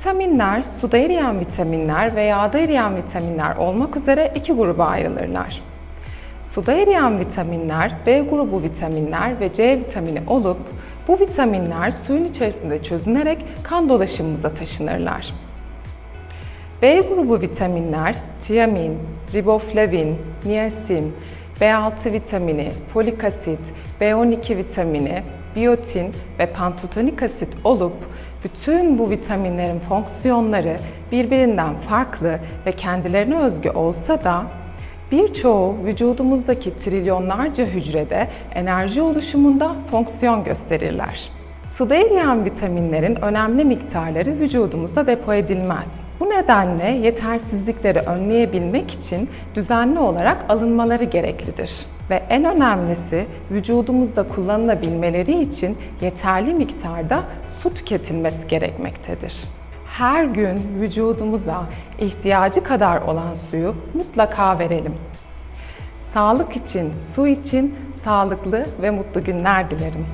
Vitaminler, suda eriyen vitaminler ve yağda eriyen vitaminler olmak üzere iki gruba ayrılırlar. Suda eriyen vitaminler B grubu vitaminler ve C vitamini olup bu vitaminler suyun içerisinde çözünerek kan dolaşımımıza taşınırlar. B grubu vitaminler tiamin, riboflavin, niasin, B6 vitamini, folik asit, B12 vitamini, biyotin ve pantotenik asit olup bütün bu vitaminlerin fonksiyonları birbirinden farklı ve kendilerine özgü olsa da birçoğu vücudumuzdaki trilyonlarca hücrede enerji oluşumunda fonksiyon gösterirler. Suda eriyen vitaminlerin önemli miktarları vücudumuzda depo edilmez. Bu nedenle yetersizlikleri önleyebilmek için düzenli olarak alınmaları gereklidir. Ve en önemlisi vücudumuzda kullanılabilmeleri için yeterli miktarda su tüketilmesi gerekmektedir. Her gün vücudumuza ihtiyacı kadar olan suyu mutlaka verelim. Sağlık için, su için sağlıklı ve mutlu günler dilerim.